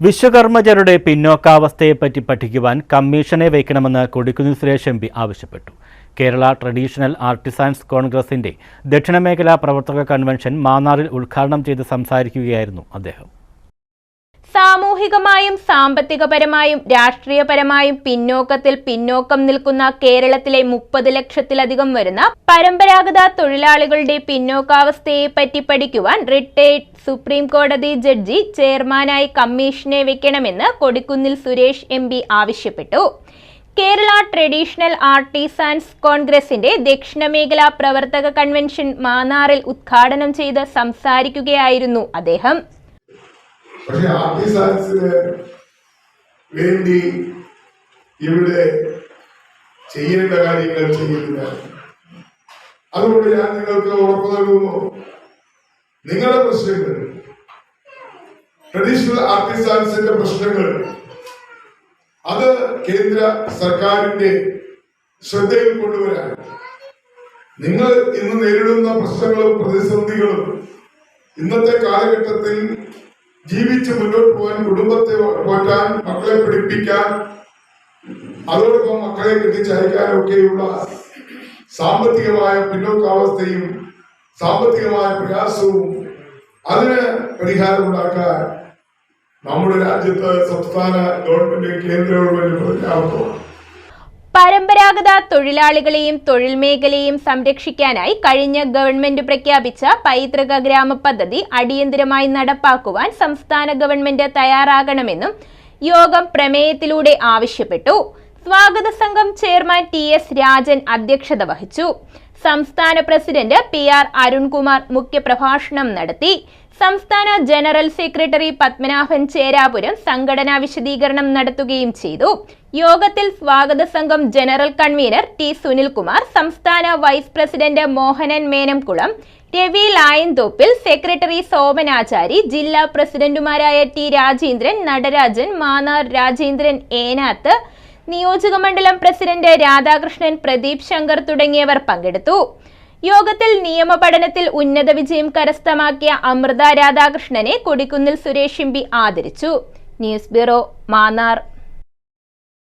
വിശ്വകർമ്മജരുടെ പിന്നോക്കാവസ്ഥയെപ്പറ്റി പഠിക്കുവാൻ കമ്മീഷനെ വയ്ക്കണമെന്ന് കൊടിക്കുന്നിൽ സുരേഷ് എം പി ആവശ്യപ്പെട്ടു. കേരള ട്രഡീഷണൽ ആർട്ടിസാൻസ് കോൺഗ്രസിന്റെ ദക്ഷിണമേഖലാ പ്രവർത്തക കൺവെൻഷൻ മാന്നാറിൽ ഉദ്ഘാടനം ചെയ്ത് സംസാരിക്കുകയായിരുന്നു അദ്ദേഹം. സാമൂഹികമായും സാമ്പത്തികപരമായും രാഷ്ട്രീയപരമായും പിന്നോക്കത്തിൽ പിന്നോക്കം നിൽക്കുന്ന കേരളത്തിലെ മുപ്പത് ലക്ഷത്തിലധികം വരുന്ന പരമ്പരാഗത തൊഴിലാളികളുടെ പിന്നോക്കാവസ്ഥയെ പറ്റി പഠിക്കുവാൻ റിട്ടയർഡ് സുപ്രീം കോടതി ജഡ്ജി ചെയർമാനായി കമ്മീഷനെ വെക്കണമെന്ന് കൊടിക്കുന്നിൽ സുരേഷ് എം ആവശ്യപ്പെട്ടു. കേരള ട്രഡീഷണൽ ആർട്ടിസാൻസ് കോൺഗ്രസിന്റെ ദക്ഷിണമേഖലാ പ്രവർത്തക കൺവെൻഷൻ മാന്നാറിൽ ഉദ്ഘാടനം ചെയ്ത് സംസാരിക്കുകയായിരുന്നു അദ്ദേഹം. പക്ഷെ ആർട്ടിസാൻസിന് വേണ്ടി ഇവിടെ ചെയ്യേണ്ട കാര്യങ്ങൾ ചെയ്യുന്നില്ല. അതുകൊണ്ട് ഞാൻ നിങ്ങൾക്ക് ഉറപ്പ് നൽകുന്നു. നിങ്ങളുടെ പ്രശ്നങ്ങൾ ട്രഡീഷണൽ ആർട്ടിസാൻസിന്റെ പ്രശ്നങ്ങൾ അത് കേന്ദ്ര സർക്കാരിന്റെ ശ്രദ്ധയിൽ കൊണ്ടുവരാൻ. നിങ്ങൾ ഇന്ന് നേരിടുന്ന പ്രശ്നങ്ങളും പ്രതിസന്ധികളും ഇന്നത്തെ കാലഘട്ടത്തിൽ ജീവിച്ച് മുന്നോട്ട് പോകാൻ കുടുംബത്തെ പോറ്റാൻ മക്കളെ പഠിപ്പിക്കാൻ അതോടൊപ്പം മക്കളെ കെട്ടിച്ചയക്കാനൊക്കെയുള്ള സാമ്പത്തികമായ പിന്നോക്കാവസ്ഥയും സാമ്പത്തികമായ പ്രയാസവും അതിന് പരിഹാരമുണ്ടാക്കാൻ നമ്മുടെ രാജ്യത്ത് സംസ്ഥാന ഗവൺമെന്റ് കേന്ദ്ര ഗവൺമെന്റ് പ്രതിജ്ഞാബദ്ധമാണ്. പരമ്പരാഗത തൊഴിലാളികളെയും തൊഴിൽ മേഖലയെയും സംരക്ഷിക്കാനായി കഴിഞ്ഞ ഗവൺമെന്റ് പ്രഖ്യാപിച്ച പൈതൃക ഗ്രാമ പദ്ധതി അടിയന്തരമായി നടപ്പാക്കുവാൻ സംസ്ഥാന ഗവൺമെന്റ് തയ്യാറാകണമെന്നും യോഗം പ്രമേയത്തിലൂടെ ആവശ്യപ്പെട്ടു. സ്വാഗത സംഘം ചെയർമാൻ ടി എസ് രാജൻ അധ്യക്ഷത വഹിച്ചു. സംസ്ഥാന പ്രസിഡന്റ് പി ആർ അരുൺകുമാർ മുഖ്യപ്രഭാഷണം നടത്തി. സംസ്ഥാന ജനറൽ സെക്രട്ടറി പത്മനാഭൻ ചേരാപുരം സംഘടനാ വിശദീകരണം നടത്തുകയും ചെയ്തു. യോഗത്തിൽ സ്വാഗത സംഘം ജനറൽ കൺവീനർ ടി സുനിൽകുമാർ സംസ്ഥാന vice president Mohanan Menamkulam Ravi Layanthoppil secretary Somanachari ജില്ലാ പ്രസിഡന്റുമാരായ ടി രാജേന്ദ്രൻ നടരാജൻ മാന്നാർ രാജേന്ദ്രൻ ഏനാത്ത് നിയോജക മണ്ഡലം പ്രസിഡന്റ് രാധാകൃഷ്ണൻ പ്രദീപ് ശങ്കർ തുടങ്ങിയവർ പങ്കെടുത്തു. യോഗത്തിൽ നിയമ പഠനത്തിൽ ഉന്നത വിജയം കരസ്ഥമാക്കിയ അമൃത രാധാകൃഷ്ണനെ കൊടിക്കുന്നിൽ സുരേഷ് എം ആദരിച്ചു. News bureau Mannar.